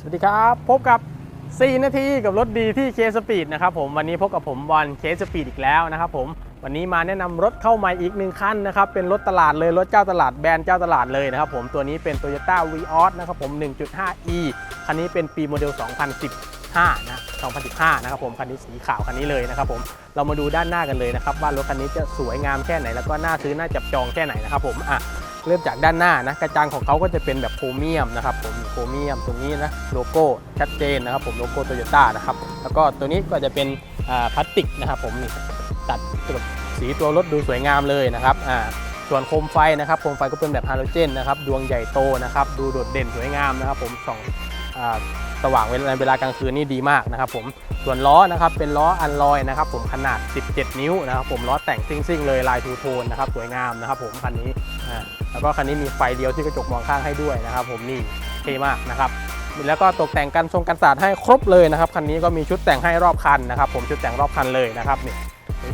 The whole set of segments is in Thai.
สวัสดีครับ พบกับ 4 นาทีกับรถดีที่เคสปีดนะครับผมวันนี้พบกับผมบอลเคสปีดอีกแล้วนะครับผมวันนี้มาแนะนำรถเข้าใหม่อีกหนึ่งคันนะครับเป็นรถตลาดเลยรถเจ้าตลาดแบรนด์เจ้าตลาดเลยนะครับผมตัวนี้เป็น Toyota Vios นะครับผม 1.5e คันนี้เป็นปีโมเดล 2015 นะ 2015 นะครับผมคันนี้สีขาวคันนี้เลยนะครับผมเรามาดูด้านหน้ากันเลยนะครับว่ารถคันนี้จะสวยงามแค่ไหนแล้วก็น่าซื้อน่าจับจองแค่ไหนนะครับผมอะ เริ่มจากด้านหน้านะกระจังของเขาก็จะเป็นแบบโครเมียมนะครับผมโครเมียมตรงนี้นะโลโก้ชัดเจนนะครับผมโลโก้โตโยต้านะครับแล้วก็ตัวนี้ก็จะเป็นพลาสติกนะครับผมนี่ตัดสีตัวรถดูสวยงามเลยนะครับส่วนโคมไฟนะครับโคมไฟก็เป็นแบบฮาโลเจนนะครับดวงใหญ่โตนะครับดูโดดเด่นสวยงามนะครับผมส่องสว่างเวลาเวลากลางคืนนี่ดีมากนะครับผมส่วนล้อนะครับเป็นล้ออันลอยนะครับผมขนาด 17 นิ้วนะครับผมล้อแต่งซิ่งๆเลยลายทูโทนนะครับสวยงามนะครับผมคันนี้ แล้วก็คันนี้มีไฟเดียวที่กระจกมองข้างให้ด้วยนะครับ ผมนี่เท่มากนะครับแล้วก็ตกแต่งกันทรงกันศาสให้ครบเลยนะครับคันนี้ก็มีชุดแต่งให้รอบคันนะครับ ผมชุดแต่งรอบคันเลยนะครับนี่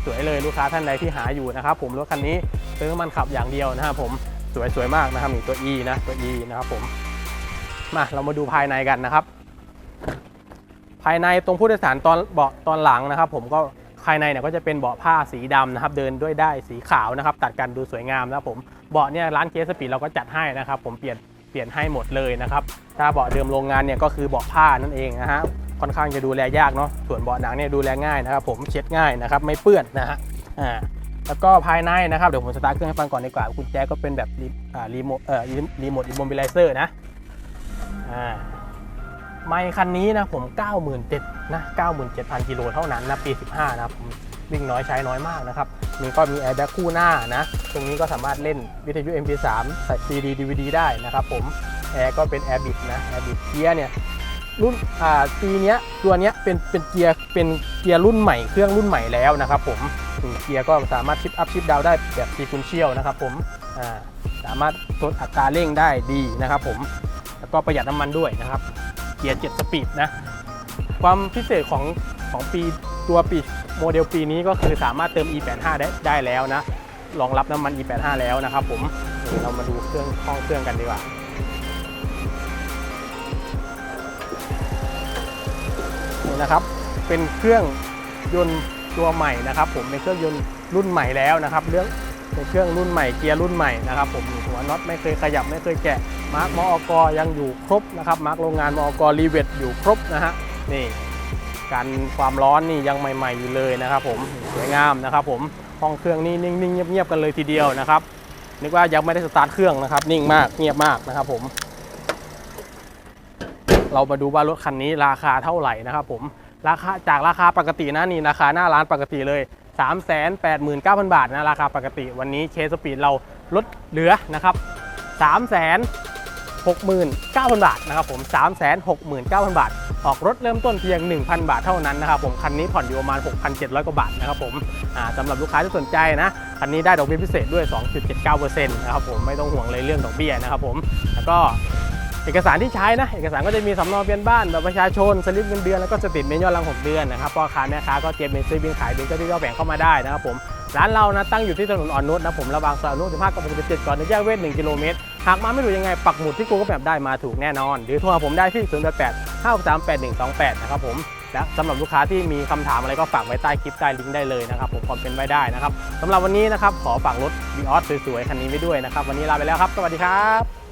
สวยๆเลยลูกค้าท่านใดที่หาอยู่นะครับ ผมรถคันนี้ซื้อมันขับอย่างเดียวนะครับผมสวยๆมากนะครับนี่ตัว E นะตัว E นะครับผมมาเรามาดูภายในกันนะครับ ภายในตรงผู้โดยสารตอนเบาะตอนหลังนะครับ ผมก็ ภายในเนี่ยก็จะเป็นเบาะผ้าสีดำนะครับ เดินด้วยได้สีขาวนะครับ ตัดกันดูสวยงามนะครับผมเบาะเนี่ยร้านเคสปีดเราก็จัดให้นะครับ ผมเปลี่ยนเปลี่ยนให้หมดเลยนะครับ ถ้าเบาะเดิมโรงงานเนี่ยก็คือเบาะผ้านั่นเองนะฮะค่อนข้างจะดูแลยากเนาะส่วนเบาะหนังเนี่ยดูแลง่ายนะครับ ผมเช็ดง่ายนะครับ ไม่เปื้อนนะฮะอ่าแล้วก็ภายในนะครับเดี๋ยวผมสตาร์ทเครื่องให้ฟังก่อนดีกว่ากุญแจก็เป็นแบบรีโมทเอ่อรีโมทอิมมบิลิเซอร์นะอ่า ไม่คันนี้นะผม 97,000นะ97,000กิโลเท่านั้นนะปี 15 นะผมวิ่งน้อยใช้น้อยมากนะครับมีก็มีแอร์แบ็กคู่หน้านะ ตรงนี้ก็สามารถเล่นวิทยุ MP3 ใส่ CD DVD ได้นะครับผมแอร์ก็เป็นแอร์บิดนะแอร์บิดเกียร์เนี่ยรุ่นอ่าปีเนี้ยตัวเนี้ยเป็นเป็นเกียร์เป็นเกียร์รุ่นใหม่เครื่องรุ่นใหม่แล้วนะครับผมเกียร์ก็สามารถชิปอัพชิปดาวได้แบบซีคูนเชียลนะครับผมอ่าสามารถลดอัตราเร่งได้ดีนะครับผมแล้วก็ประหยัดน้ำมันด้วยนะครับ กียร์ 7 สปีดนะ ความพิเศษของของปีตัวปีโมเดลปีนี้ก็คือสามารถเติม e85 ได้ได้แล้วนะ รองรับน้ำมัน e85 แล้วนะครับผมเรามาดูเครื่องห้องเครื่องกันดีกว่านี่นะครับ เป็นเครื่องยนต์ตัวใหม่นะครับ ผมเป็นเครื่องยนต์รุ่นใหม่แล้วนะครับ เรื่องเป็นเครื่องรุ่นใหม่เกียร์รุ่นใหม่นะครับ ผมหัวน็อตไม่เคยขยับไม่เคยแกะ มาร์กมอกยังอยู่ครบนะครับมาร์กโรงงานมอกรีเวทอยู่ครบนะฮะนี่การความร้อนนี่ยังใหม่ ๆ อยู่เลยนะครับผมสวยงามนะครับผมห้องเครื่องนี่นิ่งๆเงียบๆกันเลยทีเดียวนะครับนึกว่ายังไม่ได้สตาร์ทเครื่องนะครับ นิ่งมากเงียบมากนะครับผม เรามาดูว่ารถคันนี้ราคาเท่าไหร่นะครับผมราคาจากราคาปกตินะนี่ราคาหน้าร้านปกติเลย 3 8 9 0 0 0 บาทนะราคาปกติ วันนี้เคสปีดเราลดเหลือนะครับ3 6 9 0 0 0 บาทนะครับผม3 6 9 0 0 0 บาท ออกรถเริ่มต้นเพียง 1,000 บาทเท่านั้นนะครับผมคันนี้ผ่อนอยู่ประมาณ 6,700 กว่าบาทนะครับผมสำหรับลูกค้าที่สนใจนะคันนี้ได้ดอกเบี้ยพิเศษด้วย 2.79%นะครับผมไม่ต้องห่วงเลยเรื่องดอกเบี้ยนะครับผมแล้วก็เอกสารที่ใช้นะ เอกสารก็จะมีสำเนาทะเบียนบ้านแบบประชาชน สลิปเงินเดือน แล้วก็สติดเมนยอดรัง6เดือนนะครับพ่อค้าแม่ค้าก็เตรียมเป็นซื้อบินขายบินก็ที่ย่อแบ่งเข้ามาได้นะครับผม ร้านเรานะตั้งอยู่ที่ถนนอ่อนนุชนะผมระหว่างซอยอ่อนนุช15กับ67ก่อนถึงแยกเวท1กิโลเมตร หากมาไม่ถูกยังไงปักหมุดที่ Google Map ได้มาถูกแน่นอน หรือโทรหาผมได้ที่ 088 5 3 8128 นะครับผมและสำหรับลูกค้าที่มีคำถามอะไรก็ฝากไว้ใต้คลิปใต้ลิงก์ได้เลยนะครับผมคอมเมนต์ไว้ได้นะครับสำหรับวันนี้นะครับขอฝากรถ v ีออสสวยๆคันนี้ไว้ด้วยนะครับวันนี้ลาไปแล้วครับ สวัสดีครับ